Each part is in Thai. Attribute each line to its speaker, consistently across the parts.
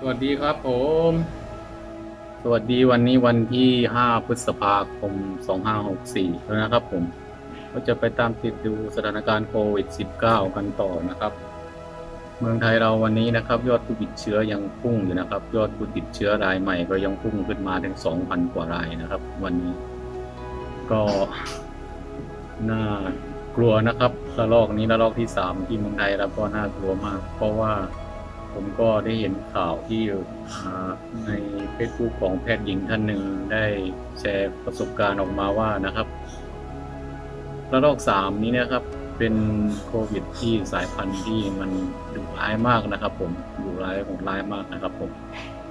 Speaker 1: สวัสดีครับผม สวัสดีวันนี้วันที่ 5 พฤษภาคม 2564 แล้วนะครับผม ก็จะไปตามติดดูสถานการณ์โควิด -19 กันต่อนะครับ เมืองไทยเราวันนี้นะครับ ยอดผู้ติดเชื้อยังพุ่งอยู่นะครับ ยอดผู้ติดเชื้อรายใหม่ก็ยังพุ่งขึ้นมาถึง 2,000 กว่ารายนะครับ วันนี้ ก็น่ากลัวนะครับระลอกนี้ระลอกที่สามที่เมืองไทยแล้วก็น่ากลัวมาก เพราะว่า ผมก็ได้เห็นข่าวที่ในเฟซบุ๊กของแพทย์หญิงท่านหนึ่งได้แชร์ประสบการณ์ออกมาว่านะครับระลอกสามนี้นะครับเป็นโควิดที่สายพันธุ์ที่มันดุร้ายมากนะครับ ผมดุร้ายโหดร้ายมากนะครับ ผม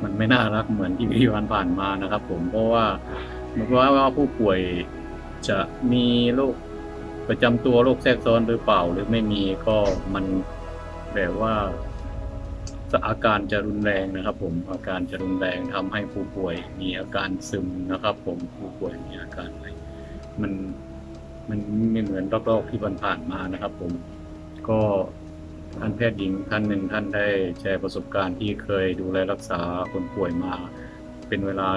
Speaker 1: มันไม่น่ารักเหมือนที่วิวันผ่านมานะครับ ผมเพราะว่าเหมือนกับว่าผู้ป่วยจะมีโรคประจำตัวโรคแทรกซ้อนหรือเปล่า หรือไม่มีก็มันแบบว่า อาการจะรุนแรงนะครับ ผมอาการจะรุนแรงทำให้ผู้ป่วยมีอาการซึมนะครับ ผมผู้ป่วยมีอาการอะไรมันมันไม่เหมือนรอบๆที่ผ่านๆมานะครับ ผมก็ท่านแพทย์หญิงท่านหนึ่งท่านได้แชร์ประสบการณ์ที่เคยดูแลรักษาคนป่วยมา เป็นเวลา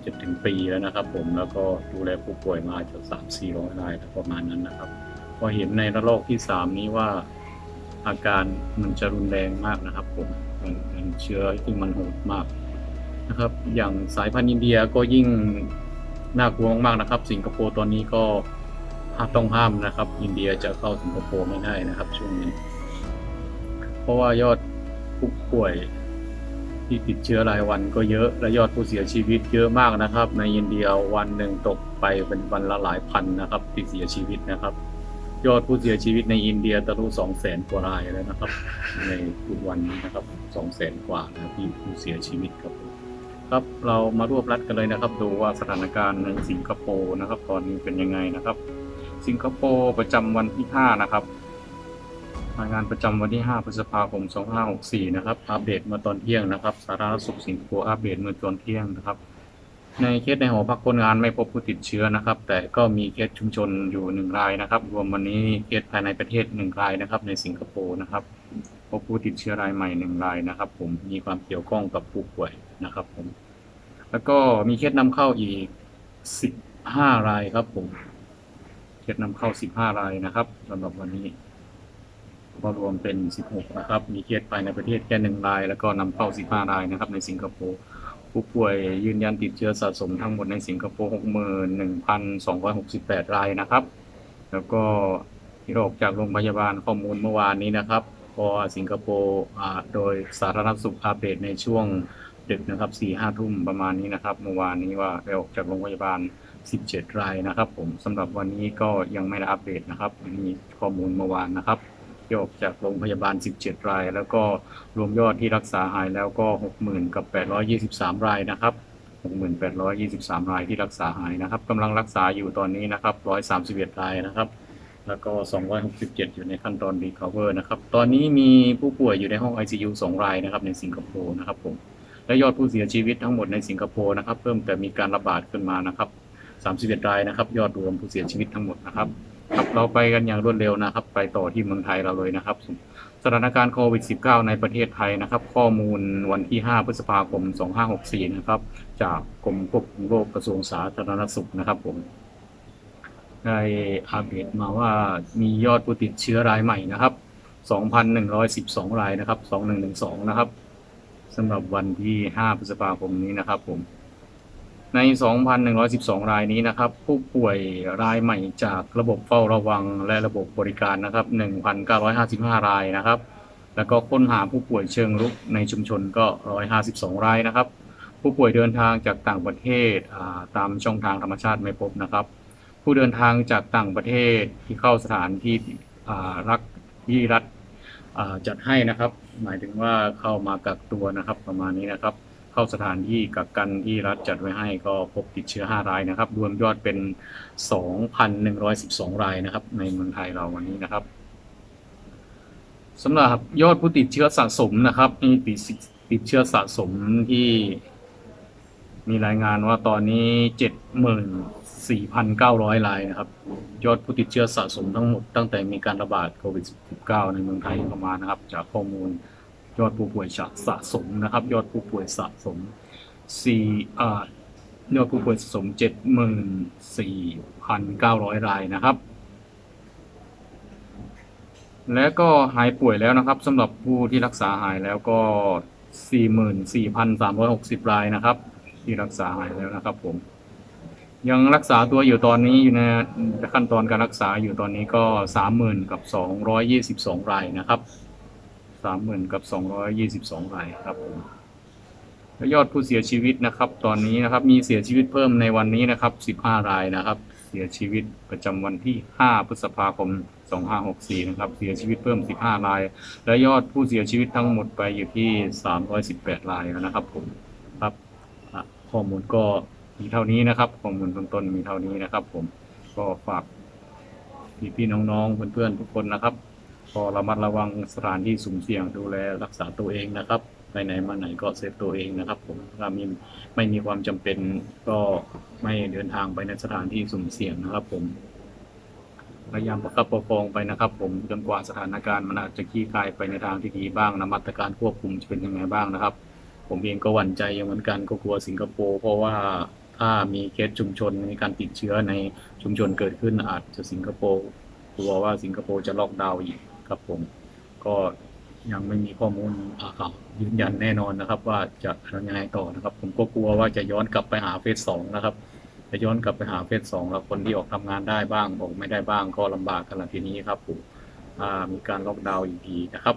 Speaker 1: เจ็ดถึงปีแล้วนะครับ ผมแล้วก็ดูแลผู้ป่วยมาจะสามสี่ร้อยรายประมาณนั้นนะครับ พอเห็นในระลอกที่สามนี้ว่า อาการมันจะรุนแรงมากนะครับผมมันมันเชื้อที่มันโหดมากนะครับ อย่างสายพันธุ์อินเดียก็ยิ่งน่ากลัวมากนะครับ สิงคโปร์ตอนนี้ก็ต้องห้ามนะครับ อินเดียจะเข้าสิงคโปร์ไม่ได้นะครับ ช่วงนี้ เพราะว่ายอดผู้ป่วยที่ติดเชื้อรายวันก็เยอะและยอดผู้เสียชีวิตเยอะมากนะครับ ในอินเดียวันหนึ่งตกไปเป็นวันละหลายพันนะครับที่เสียชีวิตนะครับ ยอดผู้เสียชีวิตในอินเดียทะลุสองแสนกว่ารายแล้วนะครับ ในทุกวันนี้นะครับสองแสนกว่านะที่ผู้เสียชีวิตครับ ครับเรามารวบรัดกันเลยนะครับ ดูว่าสถานการณ์ในสิงคโปร์นะครับ ตอนนี้เป็นยังไงนะครับ สิงคโปร์ประจำวันที่5นะครับรายงานประจำวันที่ 5 พฤษภาคม 2564 นะครับ อัปเดตเมื่อตอนเที่ยงนะครับ สาธารณสุขสิงคโปร์อัปเดตเมื่อตอนเที่ยงนะครับ ในเคสในหอพักคนงานไม่พบผู้ติดเชื้อนะครับ แต่ก็มีเคสชุมชนอยู่หนึ่งรายนะครับ รวมวันนี้เคสภายในประเทศหนึ่งรายนะครับ ในสิงคโปร์นะครับ พบผู้ติดเชื้อรายใหม่หนึ่งรายนะครับ ผมมีความเกี่ยวข้องกับผู้ป่วยนะครับ ผม แล้วก็มีเคสนำเข้าอีก15รายครับ ผมเคสนำเข้า15รายนะครับสำหรับวันนี้ก็รวมเป็น16นะครับ มีเคสภายในประเทศแค่หนึ่งราย แล้วก็นำเข้า15รายนะครับ ในสิงคโปร์ ผู้ป่วยยืนยันติดเชื้อสะสมทั้งหมดในสิงคโปร์ 61,268 รายนะครับ แล้วก็ที่ออกจากโรงพยาบาลข้อมูลเมื่อวานนี้นะครับก็สิงคโปร์โดยสาธารณสุขอัปเดตในช่วงดึกนะครับ4-5ทุ่มประมาณนี้นะครับ เมื่อวานนี้ว่าได้ออกจากโรงพยาบาล 17 รายนะครับ ผมสำหรับวันนี้ก็ยังไม่ได้อัปเดตนะครับมีข้อมูลเมื่อวานนะครับ ที่ออกจากโรงพยาบาล 17 ราย แล้วก็รวมยอดที่รักษาหายแล้วก็ 60,000กับ823 รายนะครับ60,823 รายที่รักษาหายนะครับกำลังรักษาอยู่ตอนนี้นะครับ 131 รายนะครับ แล้วก็ 267 อยู่ในขั้นตอน recover นะครับ ตอนนี้มีผู้ป่วยอยู่ในห้อง ICU 2 รายนะครับในสิงคโปร์นะครับผมและยอดผู้เสียชีวิตทั้งหมดในสิงคโปร์นะครับ เพิ่มแต่มีการระบาดขึ้นมานะครับ 31 รายนะครับ ยอดรวมผู้เสียชีวิตทั้งหมดนะครับ ครับเราไปกันอย่างรวดเร็วนะครับ ไปต่อที่เมืองไทยเราเลยนะครับ สถานการณ์โควิด -19 ในประเทศไทยนะครับ ข้อมูลวันที่ 5 พฤษภาคม 2564 นะครับ จากกรมควบคุมโรคกระทรวงสาธารณสุขนะครับผมได้อัปเดตมาว่ามียอดผู้ติดเชื้อรายใหม่นะครับ 2,112 รายนะครับ 2112 นะครับสำหรับวันที่ 5 พฤษภาคมนี้นะครับผม ใน 2,112 รายนี้นะครับ ผู้ป่วยรายใหม่จากระบบเฝ้าระวังและระบบบริการนะครับ 1,955 รายนะครับ แล้วก็ค้นหาผู้ป่วยเชิงรุกในชุมชนก็ 152 รายนะครับ ผู้ป่วยเดินทางจากต่างประเทศาตามช่องทางธรรมชาติไม่พบนะครับ ผู้เดินทางจากต่างประเทศที่เข้าสถานที่รักที่รัฐจัดให้นะครับ หมายถึงว่าเข้ามากักตัวนะครับประมาณนี้นะครับ เข้าสถานที่กักกันที่รัฐจัดไว้ให้ก็พบติดเชื้อ 5 รายนะครับ รวมยอดเป็น 2,112 รายนะครับ ในเมืองไทยเราวันนี้นะครับสำหรับยอดผู้ติดเชื้อสะสมนะครับนี่ติดติดเชื้อสะสมที่มีรายงานว่าตอนนี้ 74,900 รายนะครับ ยอดผู้ติดเชื้อสะสมทั้งหมดตั้งแต่มีการระบาดโควิด -19 ในเมืองไทยเข้ามานะครับ จากข้อมูล ยอดผู้ป่วยสะสมนะครับ ยอดผู้ป่วยสะสมสี่ยอดผู้ป่วยสะสมเจ็ดหมื่นสี่พันเก้าร้อยรายนะครับ และก็หายป่วยแล้วนะครับสำหรับผู้ที่รักษาหายแล้วก็44,360รายนะครับ ที่รักษาหายแล้วนะครับผมยังรักษาตัวอยู่ตอนนี้อยู่ในขั้นตอนการรักษาอยู่ตอนนี้ก็30,000กับ222รายนะครับ 30,000กับ222รายครับผมและยอดผู้เสียชีวิตนะครับ ตอนนี้นะครับมีเสียชีวิตเพิ่มในวันนี้นะครับ15รายนะครับ เสียชีวิตประจำวันที่5พฤษภาคม2564นะครับเสียชีวิตเพิ่ม15ราย และยอดผู้เสียชีวิตทั้งหมดไปอยู่ที่318รายแล้วนะครับผมครับข้อมูลก็มีเท่านี้นะครับข้อมูลเบื้องต้นมีเท่านี้นะครับ ผมก็ฝากพี่ๆน้องๆเพื่อนๆทุกคนนะครับ ก็ระมัดระวังสถานที่สุ่มเสี่ยงดูแลรักษาตัวเองนะครับไปไหนมาไหนก็เซฟตัวเองนะครับ ผมถ้ามีไม่มีความจำเป็นก็ไม่เดินทางไปในสถานที่สุ่มเสี่ยงนะครับ ผมพยายามประคับประคองไปนะครับ ผมจนกว่าสถานการณ์มันอาจจะคลี่คลายไปในทางที่ดีบ้างนะมาตรการควบคุมจะเป็นยังไงบ้างนะครับ ผมเองก็หวั่นใจอยู่เหมือนกันก็กลัวสิงคโปร์เพราะว่าถ้ามีเคสชุมชนมีการติดเชื้อในชุมชนเกิดขึ้นอาจจะสิงคโปร์กลัวว่าสิงคโปร์จะล็อกดาวน์อีก ครับ ผมก็ยังไม่มีข้อมูลอ่าครับยืนยันแน่นอนนะครับ ว่าจะทำยังไงต่อนะครับ ผมก็กลัวว่าจะย้อนกลับไปหาเฟสสองนะครับจะย้อนกลับไปหาเฟสสองแล้วคนที่ออกทำงานได้บ้างออกไม่ได้บ้างก็ลำบากกันละทีนี้ครับผมมีการล็อกดาวน์อีกทีนะครับ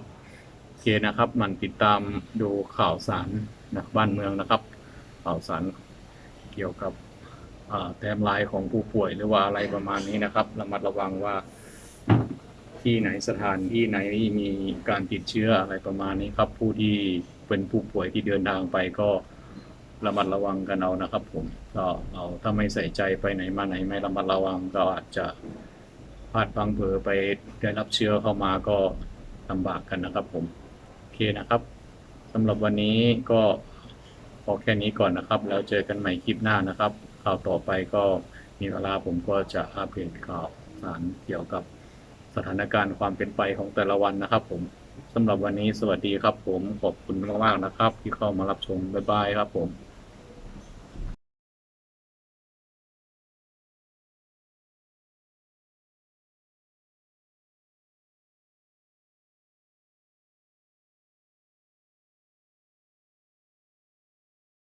Speaker 1: โอเคนะครับ มันติดตามดูข่าวสารนะบ้านเมืองนะครับ ข่าวสารเกี่ยวกับแต้มลายของผู้ป่วยหรือว่าอะไรประมาณนี้นะครับระมัดระวังว่า ที่ไหนสถานที่ไหนมีการติดเชื้ออะไรประมาณนี้ครับ ผู้ที่เป็นผู้ป่วยที่เดินทางไปก็ระมัดระวังกันเอานะครับผมก็เราถ้าไม่ใส่ใจไปไหนมาไหนไม่ระมัดระวังก็อาจจะพลาดพลังเผลอไปได้รับเชื้อเข้ามาก็ลำบากกันนะครับผมโอเคนะครับสำหรับวันนี้ก็พอแค่นี้ก่อนนะครับ แล้วเจอกันใหม่คลิปหน้านะครับข่าวต่อไปก็มีเวลาผมก็จะอัปเดตข่าวสารเกี่ยวกับ สถานการณ์ความเป็นไปของแต่ละวันนะครับ ผมสำหรับวันนี้สวัสดีครับ ผมขอบคุณมากๆนะครับ ที่เข้ามารับชมบ๊ายบายครับผม